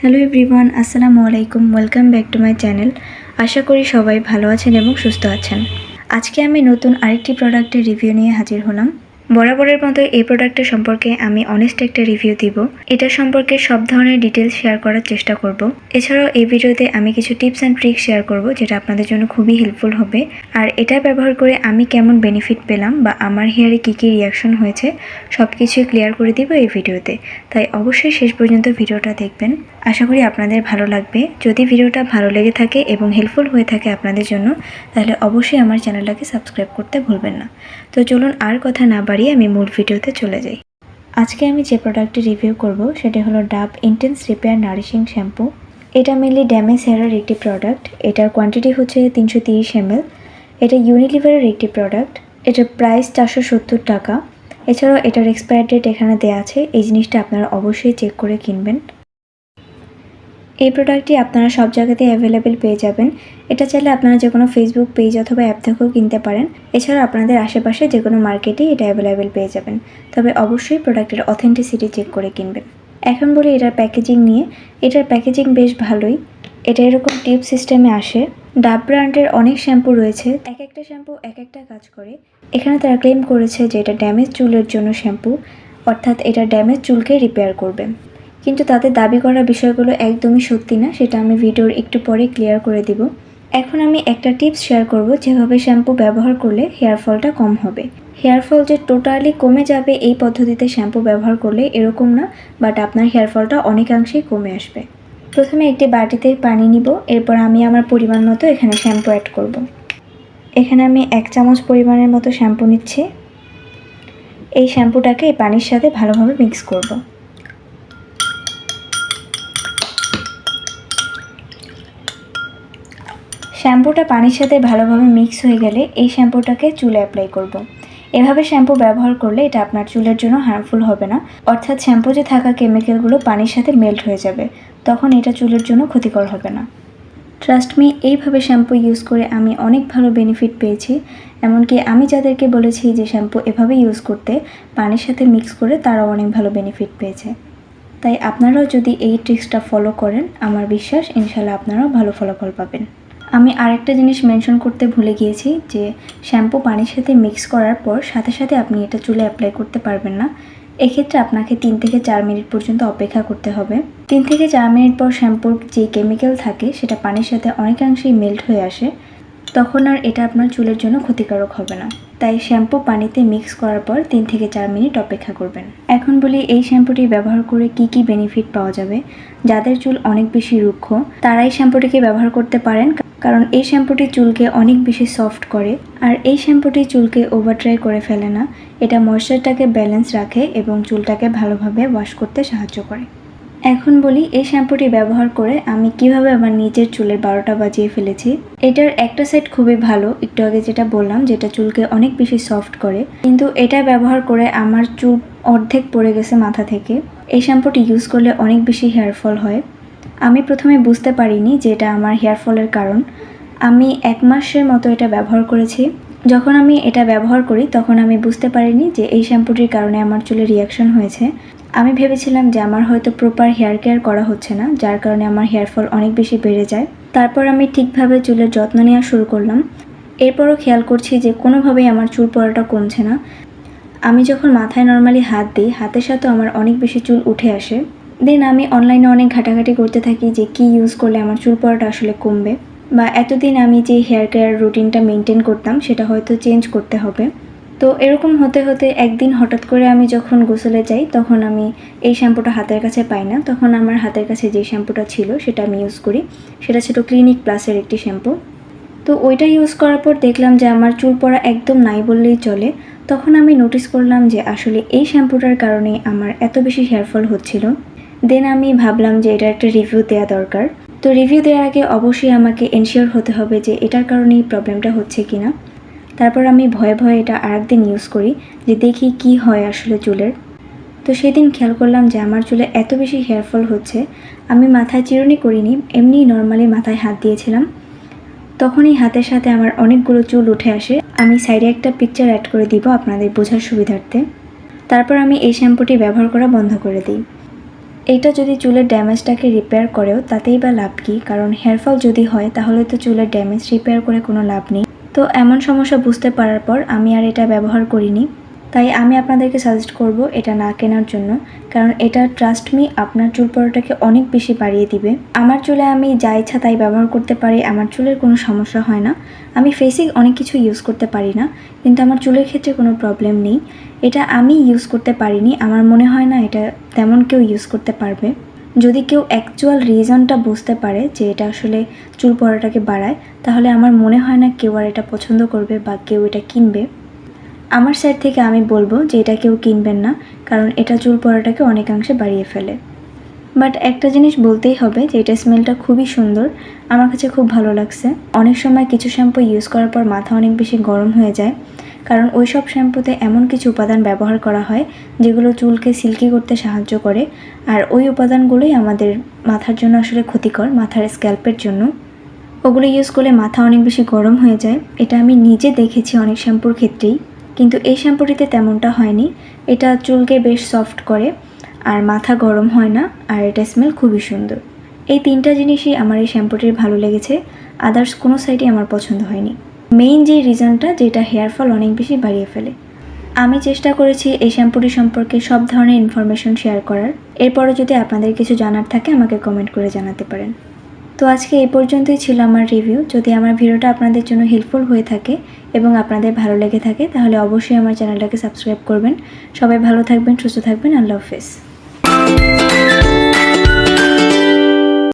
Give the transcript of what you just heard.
Hello everyone আসসালামু আলাইকুম welcome back to my channel আশা করি সবাই ভালো আছেন এবং সুস্থ আছেন। আজকে আমি নতুন আরেকটি প্রোডাক্টের রিভিউ নিয়ে হাজির হলাম। বরাবরের মতো এই প্রোডাক্টের সম্পর্কে আমি অনেস্ট একটা রিভিউ দিব। এটা সম্পর্কে সব ধরনের ডিটেলস শেয়ার করার চেষ্টা করব। এছাড়াও এই ভিডিওতে আমি কিছু টিপস অ্যান্ড ট্রিক্স শেয়ার করব, যেটা আপনাদের জন্য খুবই হেল্পফুল হবে। আর এটা ব্যবহার করে আমি কেমন বেনিফিট পেলাম বা আমার হেয়ারে কী কী রিয়াকশন হয়েছে সব কিছুই ক্লিয়ার করে দিব এই ভিডিওতে তাই অবশ্যই শেষ পর্যন্ত ভিডিওটা দেখবেন। আশা করি আপনাদের ভালো লাগবে। যদি ভিডিওটা ভালো লেগে থাকে এবং হেল্পফুল হয়ে থাকে আপনাদের জন্য, তাহলে অবশ্যই আমার চ্যানেলটাকে সাবস্ক্রাইব করতে ভুলবেন না। তো চলুন আর কথা না বাড়িয়ে আমি মূল ভিডিওতে চলে যাই। আজকে আমি যে প্রোডাক্টটি রিভিউ করব, সেটি হলো Dove intense repair nourishing shampoo এটা মেনলি ড্যামেজ হেয়ারের একটি প্রোডাক্ট এটার কোয়ান্টিটি হচ্ছে তিনশো তিরিশ এমএল এটা ইউনিলিভারের একটি প্রোডাক্ট এটার প্রাইস চারশো সত্তর টাকা। এছাড়াও এটার এক্সপায়ার ডেট এখানে দেওয়া আছে। এই জিনিসটা আপনারা অবশ্যই চেক করে কিনবেন। এই প্রোডাক্টটি আপনারা সব জায়গাতেই অ্যাভেলেবেল পেয়ে যাবেন। এটা চাইলে আপনারা যে কোনো ফেসবুক পেজ অথবা অ্যাপ থেকেও কিনতে পারেন। এছাড়া আপনাদের আশেপাশে যে কোনো মার্কেটেই এটা অ্যাভেলেবেল পেয়ে যাবেন। তবে অবশ্যই প্রোডাক্টের অথেন্টিসিটি চেক করে কিনবেন। এখন বলি এটার প্যাকেজিং নিয়ে। এটার প্যাকেজিং বেশ ভালোই। এটা এরকম টিউব সিস্টেমে আসে। ডাব ব্র্যান্ডের অনেক শ্যাম্পু রয়েছে। এক একটা শ্যাম্পু এক একটা কাজ করে। এখানে তারা ক্লেম করেছে যে এটা ড্যামেজ চুলের জন্য শ্যাম্পু অর্থাৎ এটা ড্যামেজ চুলকে রিপেয়ার করবে। কিন্তু তাদের দাবি করা বিষয়গুলো একদমই সত্যি না, সেটা আমি ভিডিওর একটু পরে ক্লিয়ার করে দিব এখন আমি একটা টিপস শেয়ার করব যেভাবে শ্যাম্পু ব্যবহার করলে হেয়ার ফলটা কম হবে হেয়ার ফল যে টোটালি কমে যাবে এই পদ্ধতিতে শ্যাম্পু ব্যবহার করলে এরকম না বাট আপনার হেয়ার ফলটা অনেকাংশেই কমে আসবে প্রথমে একটি বাটিতে পানি নিব, এরপর আমি আমার পরিমাণ মতো এখানে শ্যাম্পু অ্যাড করব। এখানে আমি এক চামচ পরিমাণের মতো শ্যাম্পু নিচ্ছি এই শ্যাম্পুটাকে এই পানির সাথে ভালোভাবে মিক্স করব। শ্যাম্পুটা পানির সাথে ভালোভাবে মিক্স হয়ে গেলে এই শ্যাম্পুটাকে চুলে অ্যাপ্লাই করব। এভাবে শ্যাম্পু ব্যবহার করলে এটা আপনার চুলের জন্য হার্মফুল হবে না। অর্থাৎ শ্যাম্পুতে থাকা কেমিক্যালগুলো পানির সাথে মেল্ট হয়ে যাবে, তখন এটা চুলের জন্য ক্ষতিকর হবে না। ট্রাস্ট মি এইভাবে শ্যাম্পু ইউজ করে আমি অনেক ভালো বেনিফিট পেয়েছি। এমনকি আমি যাদেরকে বলেছি যে শ্যাম্পু এভাবে ইউজ করতে, পানির সাথে মিক্স করে তারাও অনেক ভালো বেনিফিট পেয়েছে। তাই আপনারাও যদি এই ট্রিক্সটা ফলো করেন, আমার বিশ্বাস ইনশাল্লাহ আপনারাও ভালো ফলাফল পাবেন। আমি আরেকটা জিনিস মেনশন করতে ভুলে গিয়েছি, যে শ্যাম্পু পানির সাথে মিক্স করার পর সাথে সাথে আপনি এটা চুলে অ্যাপ্লাই করতে পারবেন না। এক্ষেত্রে আপনাকে তিন থেকে চার মিনিট পর্যন্ত অপেক্ষা করতে হবে। তিন থেকে চার মিনিট পর শ্যাম্পুর যে কেমিক্যাল থাকে, সেটা পানির সাথে অনেকাংশেই মেল্ট হয়ে আসে। তখন আর এটা আপনার চুলের জন্য ক্ষতিকারক হবে না। তাই শ্যাম্পু পানিতে মিক্স করার পর তিন থেকে চার মিনিট অপেক্ষা করবেন। এখন বলি, এই শ্যাম্পুটি ব্যবহার করে কি কি বেনিফিট পাওয়া যাবে? যাদের চুল অনেক বেশি রুক্ষ, তারাই শ্যাম্পুটিকে ব্যবহার করতে পারেন। কারণ এই শ্যাম্পুটি চুলকে অনেক বেশি সফট করে, আর এই শ্যাম্পুটি চুলকে ওভার ড্রাই করে ফেলে না। এটা ময়শ্চারটাকে ব্যালেন্স রাখে এবং চুলটাকে ভালোভাবে ওয়াশ করতে সাহায্য করে। এখন বলি, এই শ্যাম্পুটি ব্যবহার করে আমি কীভাবে আমার নিজের চুলের বারোটা বাজিয়ে ফেলেছি। এটার একটা সাইড খুবই ভালো, একটু আগে যেটা বললাম, যেটা চুলকে অনেক বেশি সফট করে। কিন্তু এটা ব্যবহার করে আমার চুল অর্ধেক পড়ে গেছে মাথা থেকে। এই শ্যাম্পুটি ইউজ করলে অনেক বেশি হেয়ার ফল হয়। আমি প্রথমে বুঝতে পারিনি যে এটা আমার হেয়ার ফলের কারণ। আমি এক মাসের মতো এটা ব্যবহার করেছি। যখন আমি এটা ব্যবহার করি, তখন আমি বুঝতে পারিনি যে এই শ্যাম্পুটির কারণে আমার চুলে রিয়াকশন হয়েছে। আমি ভেবেছিলাম যে আমার হয়তো প্রপার হেয়ার কেয়ার করা হচ্ছে না, যার কারণে আমার হেয়ার ফল অনেক বেশি বেড়ে যায়। তারপর আমি ঠিকভাবে চুলের যত্ন নেওয়া শুরু করলাম। এরপরও খেয়াল করছি যে কোনোভাবেই আমার চুল পড়াটা কমছে না। আমি যখন মাথায় নর্মালি হাত দিই, হাতের সাথেও আমার অনেক বেশি চুল উঠে আসে। দেন আমি অনলাইনে অনেক ঘাটাঘাটি করতে থাকি যে কি ইউজ করলে আমার চুল পড়াটা আসলে কমবে। বা এতদিন আমি যে হেয়ার কেয়ার রুটিনটা মেনটেন করতাম, সেটা হয়তো চেঞ্জ করতে হবে। তো এরকম হতে হতে একদিন হঠাৎ করে আমি যখন গোসলে যাই, তখন আমি এই শ্যাম্পুটা হাতের কাছে পাই না। তখন আমার হাতের কাছে যে শ্যাম্পুটা ছিল, সেটা আমি ইউজ করি। সেটা ছিল ক্লিনিক প্লাসের একটি শ্যাম্পু। তো ওইটা ইউজ করার পর দেখলাম যে আমার চুল পড়া একদম নাই বললেই চলে। তখন আমি নোটিস করলাম যে আসলে এই শ্যাম্পুটার কারণে আমার এত বেশি হেয়ারফল হচ্ছিল। দেন আমি ভাবলাম যে এটা একটা রিভিউ দেওয়া দরকার। তো রিভিউ দেওয়ার আগে অবশ্যই আমাকে এনশিওর হতে হবে যে এটার কারণেই প্রবলেমটা হচ্ছে কিনা। তারপর আমি ভয়ে ভয়ে এটা আরেকদিন ইউজ করি, যে দেখি কি হয় আসলে চুলের। তো সেদিন খেয়াল করলাম যে আমার চুলে এত বেশি হেয়ারফল হচ্ছে, আমি মাথায় চিরুনি করিনি, এমনি নর্মালি মাথায় হাত দিয়েছিলাম। তখনই হাতের সাথে আমার অনেকগুলো চুল উঠে আসে। আমি সাইডে একটা পিকচার অ্যাড করে দিব আপনাদের বোঝার সুবিধার্থে। তারপর আমি এই শ্যাম্পুটি ব্যবহার করা বন্ধ করে দিই। এইটা যদি চুলের ড্যামেজটাকে রিপেয়ার করেও তাতেই বা লাভ কী? কারণ হেয়ারফল যদি হয়, তাহলে তো চুলের ড্যামেজ রিপেয়ার করে কোনো লাভ নেই। তো এমন সমস্যা বুঝতে পারার পর আমি আর এটা ব্যবহার করিনি। তাই আমি আপনাদেরকে সাজেস্ট করব এটা না কেনার জন্য, কারণ এটা ট্রাস্ট মি আপনার চুল পড়াটাকে অনেক বেশি বাড়িয়ে দিবে। আমার চুলে আমি যা ইচ্ছা তাই ব্যবহার করতে পারি, আমার চুলের কোনো সমস্যা হয় না। আমি ফেসে অনেক কিছু ইউজ করতে পারি না, কিন্তু আমার চুলের ক্ষেত্রে কোনো প্রবলেম নেই। এটা আমি ইউজ করতে পারিনি, আমার মনে হয় না এটা তেমন কেউ ইউজ করতে পারবে। যদি কেউ অ্যাকচুয়াল রিজনটা বুঝতে পারে যে এটা আসলে চুল পড়াটাকে বাড়ায়, তাহলে আমার মনে হয় না কেউ আর এটা পছন্দ করবে বা কেউ এটা কিনবে। আমার সাইড থেকে আমি বলব যে এটা কেউ কিনবেন না, কারণ এটা চুল পড়াটাকে অনেকাংশে বাড়িয়ে ফেলে। বাট একটা জিনিস বলতেই হবে যে এটা স্মেলটা খুবই সুন্দর, আমার কাছে খুব ভালো লাগছে। অনেক সময় কিছু শ্যাম্পু ইউজ করার পর মাথা অনেক বেশি গরম হয়ে যায়, কারণ ওই সব শ্যাম্পুতে এমন কিছু উপাদান ব্যবহার করা হয় যেগুলো চুলকে সিল্কি করতে সাহায্য করে, আর ওই উপাদানগুলোই আমাদের মাথার জন্য আসলে ক্ষতিকর, মাথার স্ক্যাল্পের জন্য। ওগুলো ইউজ করলে মাথা অনেক বেশি গরম হয়ে যায়। এটা আমি নিজে দেখেছি অনেক শ্যাম্পুর ক্ষেত্রেই। কিন্তু এই শ্যাম্পুটিতে তেমনটা হয়নি। এটা চুলকে বেশ সফট করে, আর মাথা গরম হয় না, আর এটা স্মেল খুবই সুন্দর। এই তিনটা জিনিসই আমার এই শ্যাম্পুটির ভালো লেগেছে আদার্স কোনো সাইডই আমার পছন্দ হয়নি। মেইন যে রিজনটা যেটা হেয়ার ফল অনেক বেশি বাড়িয়ে ফেলে। আমি চেষ্টা করেছি এই শ্যাম্পুটি সম্পর্কে সব ধরনের ইনফরমেশন শেয়ার করার। এরপরও যদি আপনাদের কিছু জানার থাকে, আমাকে কমেন্ট করে জানাতে পারেন। তো আজকে এই পর্যন্তই ছিল আমার রিভিউ যদি আমার ভিডিওটা আপনাদের জন্য হেল্পফুল হয়ে থাকে এবং আপনাদের ভালো লেগে থাকে, তাহলে অবশ্যই আমার চ্যানেলটাকে সাবস্ক্রাইব করবেন। সবাই ভালো থাকবেন, সুস্থ থাকবেন আল্লাহ হাফেজ